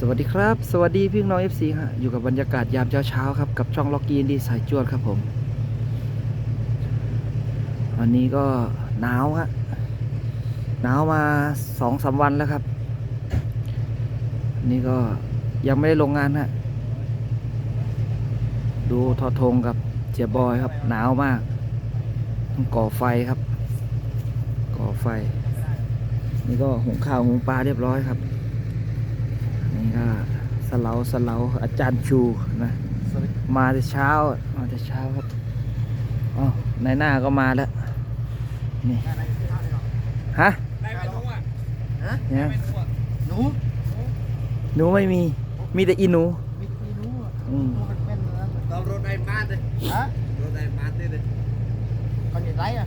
สวัสดีครับ สวัสดีพี่น้อง FC ฮะอยู่กับบรรยากาศยามเช้าๆครับ กับช่องล็อกกี้ดีสายจวดครับผม วันนี้ก็หนาวฮะหนาวมาสองสามวันแล้วครับ นี่ก็ยังไม่ได้ลงงานฮะดูทอทงกับเจียบอยครับ หนาวมากต้องก่อไฟครับ ก่อไฟ นี่ก็หุงข้าวหุงปลาเรียบร้อยครับ นี่ก็สเลาสเลาอาจารย์ชูนะมาแต่เช้ามาแต่เช้าครับอ๋อในหน้าก็มาแล้วนี่ฮะได้ไหมหนูอะเนี่ยได้ไหมหนูอะหนูหนูไม่มีมีแต่อีหนูมีมีหนูอะอืมหนูเป็นเป็นนะเรารถได้บ้านเลยฮะรถได้บ้านเลยคนอย่างไรอะ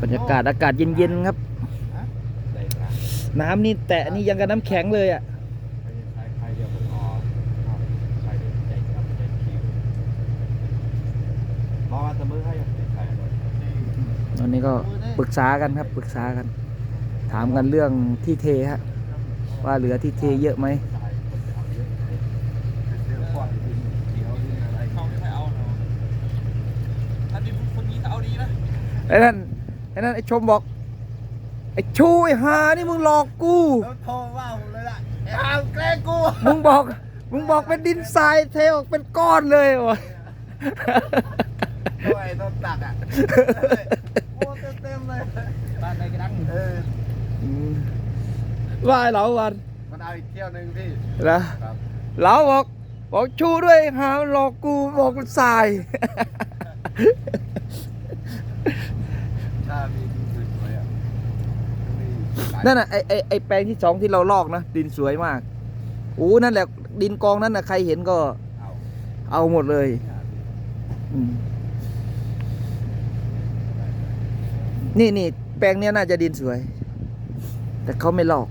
บรรยากาศอากาศเย็นๆครับได้ปลา น้ำนี่แตะนี่ยังกับน้ำแข็งเลยอะตอนนี้ก็ปรึกษากันครับปรึกษากัน ถามกันเรื่องที่เทฮะว่าเหลือที่เทเยอะไหมไอ้นั่นไอ้นั่นไอ้ชมบอก ไอ้ชูไอ้หานี่มึงหลอกกู แล้วโทรว่าผมเลยล่ะไอ้อามแกล้งกูมึงบอก มึงบอกเป็นดินทรายเทออกเป็นก้อนเลยวะโอ้ยต้องตักอะโอ้เต็มๆเลยบ้านใดก็ดังเอออืมว่าไอ้เหลาวันมันเอาอีกเที่ยวหนึ่งพี่นะครับเหลาบอก บอกชูด้วยหาหลอกกูบอกเป็นทราย ถ้ามีดูสวยๆอะมีหลาย นั่นน่ะไอไอไอแปลงที่สองที่เราลอกนะดินสวยมากโอ้นั่นแหละดินกองนั้นน่ะใครเห็นก็ เอาเอาหมดเลยอืมนี่นี่แปลงเนี้ยน่าจะดินสวย แต่เขาไม่ลอก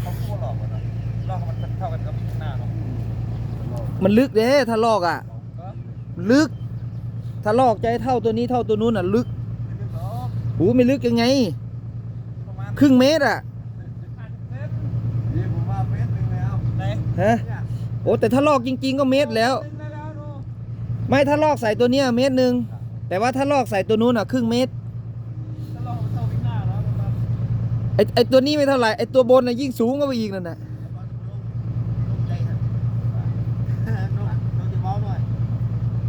เขาพูดหลอกมันนะหลอกมันเท่ากันกับพี่หน้าเนาะมันลึกเด้ถ้าลอกอะ ก็ลึก ถ้าลอกใจเท่าตัวนี้เท่าตัวนู้นอะ ลึกไม่ลึก หรอกหูไม่ลึกยังไง ประมาณครึ่งเมตรอะเมตรนี่ผมว่าเมตรหนึงแล้วไหนฮะเนี่ยโอ้แต่ถ้าลอกจริง ๆ ก็เมตรแล้วได้แล้วดูไม่ถ้าลอกใส่ตัวเนี้ยเมตรหนึ่งแต่ว่าถ้าลอกใส่ตัวนู้นอะครึ่งเมตรถ้าลอกมันเท่าพี่หน้าแล้วประมาณไอไอตัวนี้ไม่เท่าไหร่ไอตัวบนน่ะยิ่งสูงก็ไปอีกนั่นน่ะ ลูกใจครับลูกลูกจะเมาหน่อย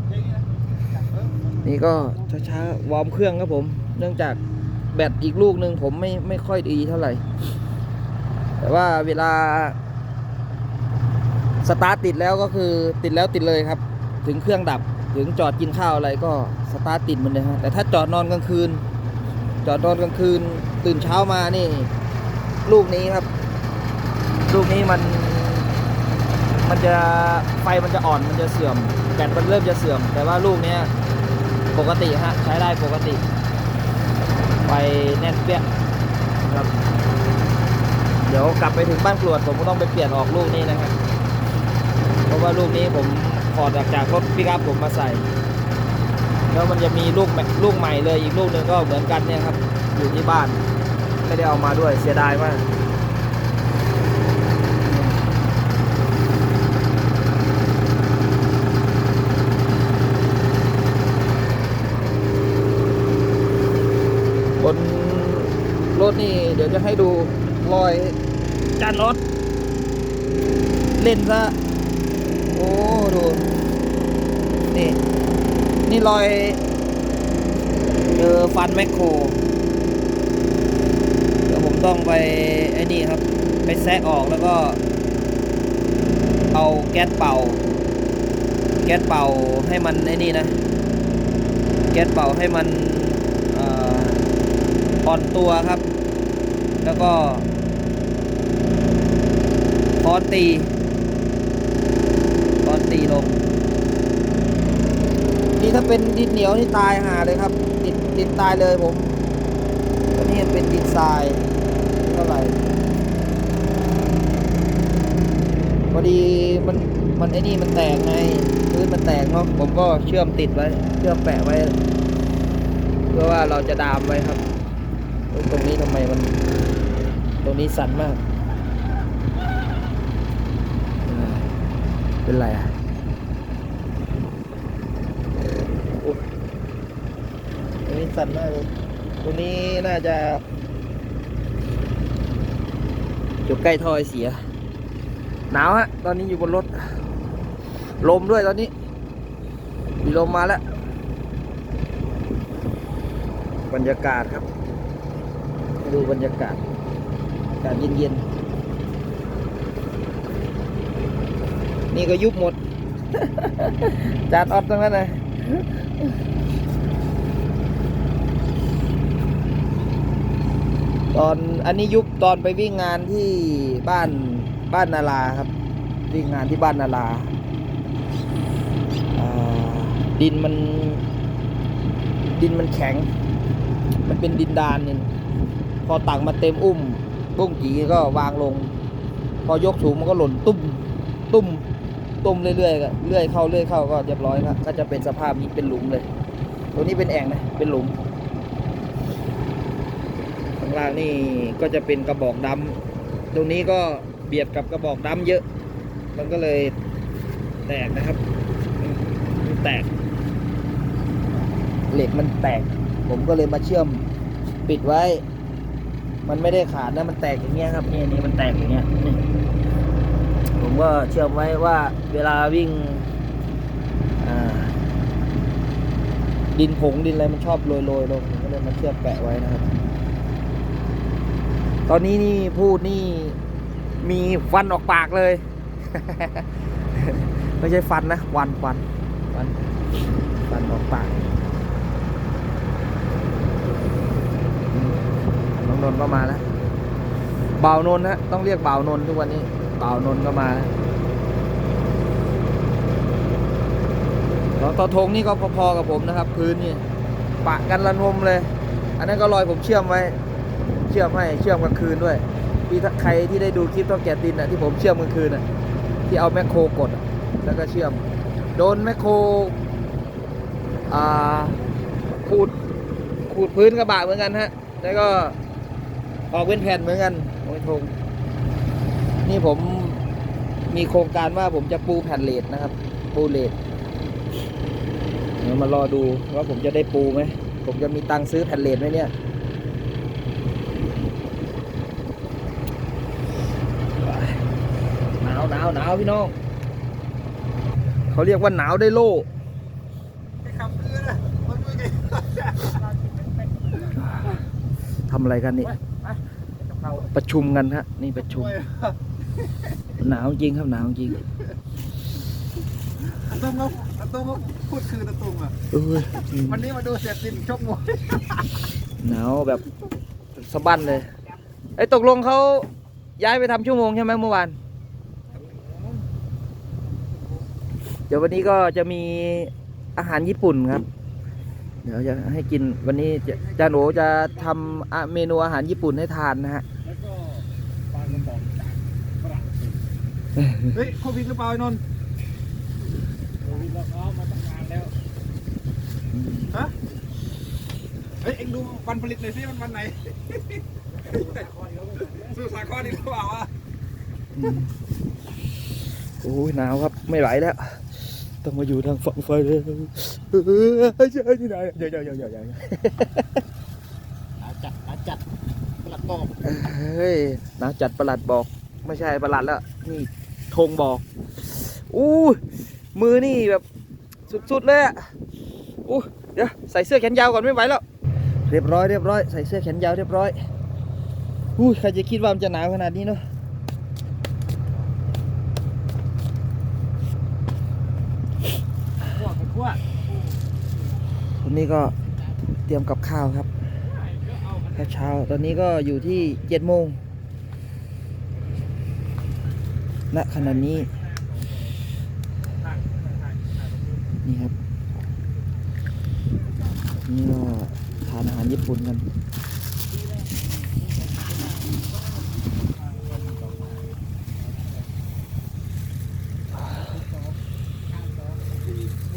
อย่างนี้นะ เออ นี่ก็ช้าๆวอร์มเครื่องครับผม เนื่องจากแบตอีกลูกหนึ่งผมไม่ไม่ค่อยดีเท่าไหร่ แต่ว่าเวลาสตาร์ทติดแล้วก็คือติดแล้วติดเลยครับ ถึงเครื่องดับถึงจอดกินข้าวอะไรก็สตาร์ทติดเหมันเลยฮะแต่ถ้าจอดนอนกลางคืน จอดนอนกลางคืน ตื่นเช้ามานี่ ลูกนี้ครับ ลูกนี้มัน มันจะไฟมันจะอ่อนมันจะเสื่อมแบตมันเริ่มจะเสื่อม แต่ว่าลูกเนี้ย ปกติฮะ ใช้ได้ปกติไฟแน่นเปี้ยครับ เดี๋ยวกลับไปถึงบ้านกรวดผมก็ต้องไปเปลี่ยนออกลูกนี้นะครับ เพราะว่าลูกนี้ผมถอดออกจากรถปิกอัพผมมาใส่ แล้วมันจะมีลูกใหม่ลูกใหม่เลยอีกลูกหนึ่งก็เหมือนกันเนี่ยครับ อยู่ที่บ้าน ไม่ได้เอามาด้วยเสียดายมาก นรถนี่ เดี๋ยวจะให้ดูรอยจานรถ เล่นซะ โอ้ ดู นี่ นี่รอยเจอฟันแมคโครเดี๋ยวผมต้องไป ไอ้นี่ครับ ไปแซะออกแล้วก็ เอาแก๊สเป่า แก๊สเป่าให้มันไอ้นี่นะ แก๊สเป่าให้มันเอ่อ อ่อนตัวครับ แล้วก็คอนตีคอนตีลง นี่ถ้าเป็นดินเหนียวนี่ตายหาเลยครับติดติดตายเลยผมอันนี้เป็นดินทรายเท่าไหร่พอดีมันมันไอ้นี่มันแตกไงพื้นมันแตกเนาะผมก็เชื่อมติดไว้ เชื่อมแปะไว้ เพื่อว่าเราจะดามไว้ครับ ตรงนี้ทำไมมัน ตรงนี้สั่นมาก เป็นไรอะตรงนี้สั่นมากตรงนี้น่าจะอยู่ใกล้ทอยเสีย หนาวฮะ ตอนนี้อยู่บนรถ ลมด้วยตอนนี้ มีลมมาแล้ว บรรยากาศครับ ดูบรรยากาศอากาศเย็นๆ นี่ก็ยุบหมด จานออดตรงนั้นเลยตอนอันนี้ยุบตอนไปวิ่งงานที่บ้านบ้านนาราครับ วิ่งงานที่บ้านนาราาดินมัน ดินมันแข็ง มันเป็นดินดานเนี่ย พอตักมาเต็มอุ้มบุ้งกีก็วางลง พอยกสูงมันก็หล่นตุ้มตุ้มตุ้มเรื่อยๆก็เรื่อยเข้าเรื่อยเข้าก็เรียบร้อยครับก็จะเป็นสภาพนี้เป็นหลุมเลย ตัวนี้เป็นแอ่งนะเป็นหลุมข้างล่างนี่ก็จะเป็นกระบอกดำตรงนี้ก็เบียดกับกระบอกดำเยอะ มันก็เลยแตกนะครับแตก เหล็กมันแตก ผมก็เลยมาเชื่อมปิดไว้ มันไม่ได้ขาดนะมันแตกอย่างเงี้ยครับนี่นี่มันแตกอย่างเงี้ยนี่ผมก็เชื่อมไว้ว่าเวลาวิ่งดินผงดินอะไรมันชอบโรยโรยลงก็เลยมาเชื่อมแปะไว้นะครับ ตอนนี้นี่พูดนี่มีฟันออกปากเลย ไม่ใช่ฟันนะวันฟันฟันฟันออกปาก น้องนก็มาแล้วบ่าวนนท์ฮะต้องเรียกบ่าวนนทุกวันนี้บ่าวนนก็มาแล้วต่อธงนี่ก็พอๆกับผมนะครับ พื้นนี่ปะกันระนมเลย อันนั้นก็รอยผมเชื่อมไว้ เชื่อมให้เชื่อมกลางคืนด้วยที่ใครที่ได้ดูคลิปต้องแกะตินอะที่ผมเชื่อมกลางคืนอะที่เอาแมคโครกดแล้วก็เชื่อม โดนแมคโครอ่าขูดขูดพื้นกระบะเหมือนกันฮะ แล้วก็ ออกเป็นแผ่นเหมือนกันโอ้ยทงนี่ผมมีโครงการว่าผมจะปูแผ่นเลดนะครับ ปูเลดเดี๋ยวมารอดูว่าผมจะได้ปูไหมผมจะมีตังค์ซื้อแผ่นเลดไหมเนี่ยหนาวหนาวหนาวพี่น้องเขาเรียกว่าหนาวได้โล่ไอ้คำคือนะมันไม่ไงทำอะไรกันนี่ ประชุมกันฮะ นี่ประชุม หนาวจริงครับหนาวจริงตะตุ้มก็ตะตุ้มก็พูดคือตะตุ้มอะเอ้ยวันนี้มาดูเสียตินชกมวยหนาวแบบสะบั้นเลยไอ้ยตกลงเขาย้ายไปทำชั่วโมงใช่ไหมเมื่อวานเดี๋ยววันนี้ก็จะมีอาหารญี่ปุ่นครับ เดี๋ยวจะให้กินวันนี้จะจานโอจะทำอะเมนูอาหารญี่ปุ่นให้ทานนะฮะ แล้วก็ปลากระป๋องจากฝรั่งเศส เฮ้ยโควิดหรือเปล่าไอ้นนท์โควิดแล้วเขามาตั้งนานแล้วเฮ้ยเอ็งดูวันผลิตหน่อยสิมันวันไหนสุสาครนี่หรือเปล่าวะโอ้ยหนาวครับไม่ไหวแล้ว ต้องมาอยู่ทางฝั่งไฟเลยเออใช่ที่ไหนเดี๋ยวเดี๋ยวเดี๋ยวเดี๋ยวเดี๋ยวอาจัดอาจัดประหลัดบอกเฮ้ยหนาวจัดประหลัดบอก ไม่ใช่ประหลัดแล้วนี่ ธงบอกอู้มือนี่แบบสุดๆเลยอะอู้เดี๋ยวใส่เสื้อแขนยาวก่อนไม่ไหวแล้วเรียบร้อยเรียบร้อยใส่เสื้อแขนยาวเรียบร้อยอู้ใครจะคิดว่ามันจะหนาวขนาดนี้เนาะวกพวกวันนี้ก็เตรียมกับข้าวครับเช้าตอนนี้ก็อยู่ที่เจ็ดโมง ณขณะนี้ นี่ครับ นี่ก็ทานอาหารญี่ปุ่นกัน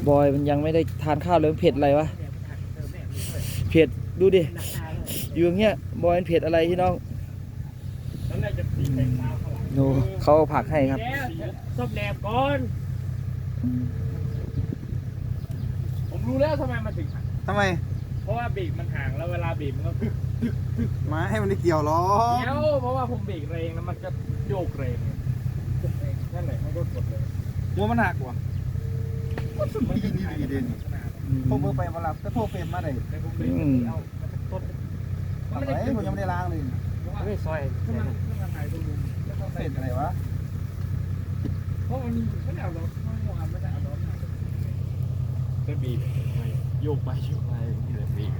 บอยมันยังไม่ได้ทานข้าวเลยเผ็ดอะไรวะ เผ็ดดูดิ อยู่อย่างเงี้ยบอยมันเผ็ดอะไรพี่น้อง แล้วนายจะตีแตงดาวข้างหลังดูเขาเอาผักให้ครับแล้วซ่อมแหนบก่อน ผมรู้แล้วทำไมมันถึงหักทำไม เพราะว่าเบรกมันห่างแล้วเวลาเบรกมันก็คือมาให้มันได้เกี่ยวล้อเดี๋ยวเพราะว่าผมเบรกแรงแล้วมันก็โยกแรงนั่นแหละมันก็กดเลยหัวมันหักว่ะมันก็ดีดีดีเด่นพวกเบอร์ไปมารับก็โทรเฟรมมาเลยแต่ผมเบรกเอามันก็ต้นทำไมผมยังไม่ได้ล้างเลยไม่ซอย ขึ้นมาขึ้นมาถ่ายดูลุงแล้วก็เฟรมอะไรวะ เพราะมันไม่ได้เอารถเมื่อวานไม่ได้เอารถมาก็บีบโยกไปโยกไปนี่แหละบีบ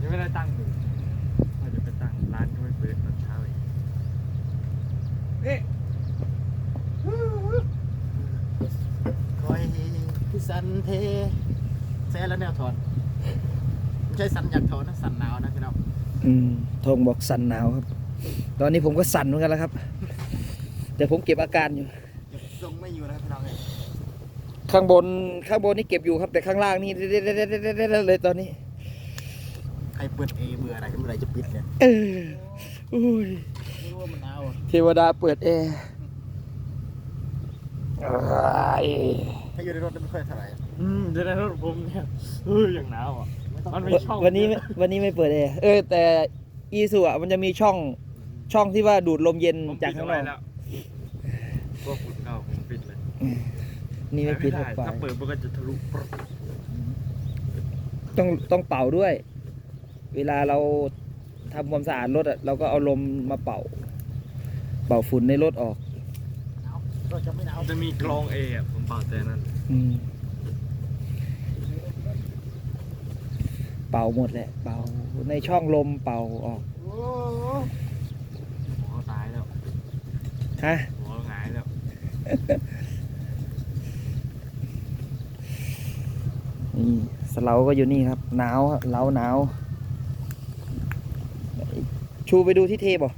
ยังไม่ได้ตั้งอยู่ว่าจะไปตั้งร้านก็ไม่เปิดตอนเช้าอีกเอ๊ะคอยพี่สันเทแซ่แล้วแนวถอนไม่ใช่สันอยากถอนนะสันหนาวนะพี่น้องอืมทงบอกสั่นหนาวครับ ตอนนี้ผมก็สั่นเหมือนกันแล้วครับ แต่ผมเก็บอาการอยู่ยังทรงไม่อยู่นะครับพี่น้องเลยข้างบนข้างบนนี่เก็บอยู่ครับ แต่ข้างล่างนี่เลยตอนนี้ใครเปิดเอเบื่ออะไรก็เมื่อไหรจะปิดเนี่ยเอออุ้ยไม่รู้ว่ามันหนาวอะเทวดาเปิดแอร์อ้ายถ้าอยู่ในรถไม่ค่อยเท่าไหร่อืมจะได้รถผมเนี่ยเอออย่างหนาวอะมันมีช่องวันนี้ไม่วันนี้ไม่เปิดแอร์เออแต่อีสุอะมันจะมีช่อง ช่องที่ว่าดูดลมเย็นผมจากปิดข้างเอานไว้อกแล้วพวกฝุ่นเก่าผมปิดเลยนี่ไม่ปิดได้ไฟถ้าเปิดมันก็จะทะลุปรึ๊ดต้องต้องเป่าด้วย เวลาเราทำความสะอาดรถอะเราก็เอาลมมาเป่า เป่าฝุ่นในรถออกหนาวรถจะไม่หนาวจะมีกรองเออะผมเป่าแต่นั้นอืมเป่าหมดแหละ เป่าในช่องลมเป่าออก โอ้หัวตายแล้ว ฮะหัวหงายแล้วนี่สเลาก็อยู่นี่ครับหนาวอะเราหนาวชูไปดูที่เทบ่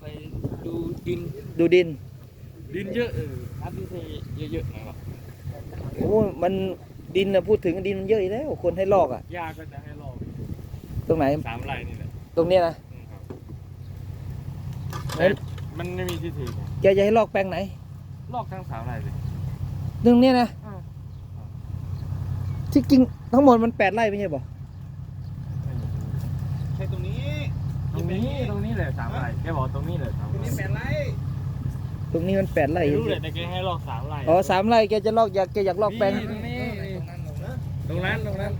ไปดูดินดูดิน ดินเยอะเอออัพดินเยอะๆหน่อยว่ะโอ้มันดินนะพูดถึงดินมันเยอะอยู่แล้ว คนให้ลอกอะยาก็จะให้ลอก ตรงไหนสามไร่นี่แหละตรงเนี้ยนะอืมครับเอ้ย มันไม่มีที่ถีบแกจะให้ลอกแปลงไหน ลอกทั้งสามไร่เลย ตรงเนี้ยนะอ้าวที่จริงทั้งหมดมันแปดไร่ไม่ใช่บ่ใช่ตรงนี้ตรงนี้ตรงนี้เลยสามไร่แกบอกตรงนี้เลยสามตรงนี้แปไร่ดไรตรงนี้มันแปดไร่ไม่รู้เลยแต่แกให้ลอกสามไร่อ๋อสามไร่แกจะลอกอยากแกอยากลอกแปลงนี่ตรงนี้ตรงนั้นตรงนั้น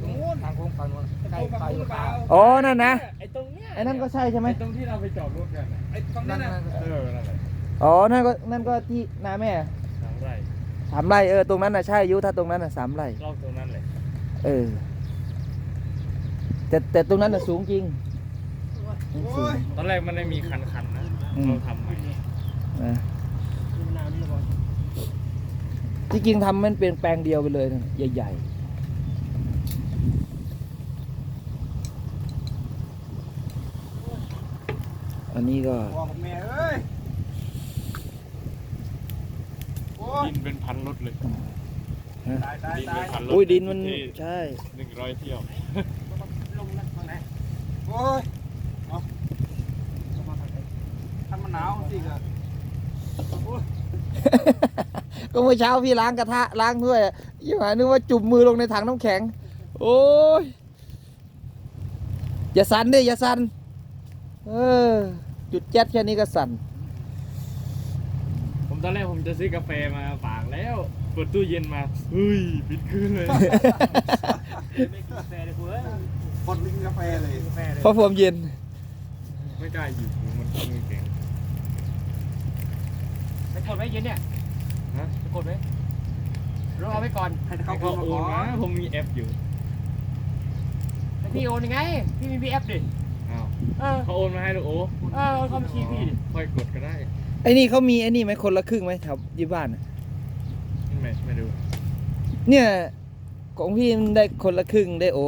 ตรงนู้นทางโค้งฝั่งนู้น ใกล้ไฟอยู่เปข้าล่าวอ๋อนั่นนะไอ้ตรงเนี้ยไอ้นั่นก็ใช่ใช่ไหมไอ้ตรงที่เราไปจอดรถกันน่ะไอ้ตรงนั้นน่ะเออนั่นแหละอ๋อนั่นก็นั่นก็ที่นาแม่สามไร่สามไร่เออตรงนั้นน่ะใช่อยุถ้าตรงนั้นน่ะสามไร่ลอกตรงนั้นเลยเออแต่แต่ตรงนั้นน่ะสูงจริงโอ้ยตอนแรกมันไม่มีคันคันๆนะอืม เราทำใหม่นะที่จริงทำมันเป็นแปลงเดียวไปเลยนะใหญ่ๆ อันนี้ก็พ่อกับแม่เอ้ยโอ้ยดินเป็นพันรถเลยตายตายดินตาเป็ยนพันรถอุ้ยดินมันที่ใช่ หนึ่งร้อยเที่ยวโอ้ยเอาถ้ามันหนาวสิก็ก็เมื่อเช้าพี่ล้างกระทะล้างด้วยยังไงนึกว่าจุ่มมือลงในถังน้ำแข็ง โอ้ยอย่าสั่นดิอย่าสั่นเออ จุดแจ๊ดแค่นี้ก็สั่น ผมตอนแรกผมจะซื้อกาแฟมาฝากแล้วเปิดตู้เย็นมาเฮ้ยปิดคืนเลย ไม่กาแฟเลยกูเอ้ยกดลิงกาแฟเลยกาแฟเลยเพราะผมเย็น ไม่กล้าหยิบมันมือแข็งไปกดไว้เย็นเนี่ยฮะไปกดไว้รอเอาไว้ก่อนให้ให้เขาเขาโอนโอมานก่อนนะผมมีแอปอยู่แต่พี่โอนยังไง พี่มีพีแอปดิอ้าว เออเขาโอนมาให้ลูกโอ้เออเอาเข้าบัญชีพี่ดิค่อยกดก็ได้ไอ้นี่เขามีไอ้นี่ไหมคนละครึ่งไหมแถวยี่บ้านน่ะไม่ไม่ดูเนี่ย ของพี่มันได้คนละครึ่งได้โอ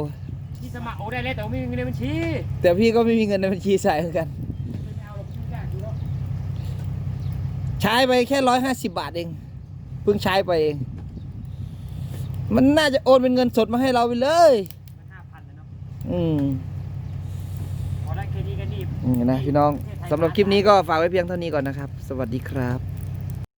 พี่สมัครโอนได้เลยแต่ว่าไม่มีเงินในบัญชีแต่พี่ก็ไม่มีเงินในบัญชีใส่เหมือนกัน ไม่เอาหรอกพี่ยากอยู่แล้วใช้ไปแค่ร้อยห้าสิบาทเองเพิ่งใช้ไปเอง มันน่าจะโอนเป็นเงินสดมาให้เราไปเลย มันห้าพันนะเนาะ อืม พอได้แค่นี้ก็นี่ อ นี่ นะพี่น้องสำหรับคลิปนี้ก็ฝากไว้เพียงเท่านี้ก่อนนะครับ สวัสดีครับ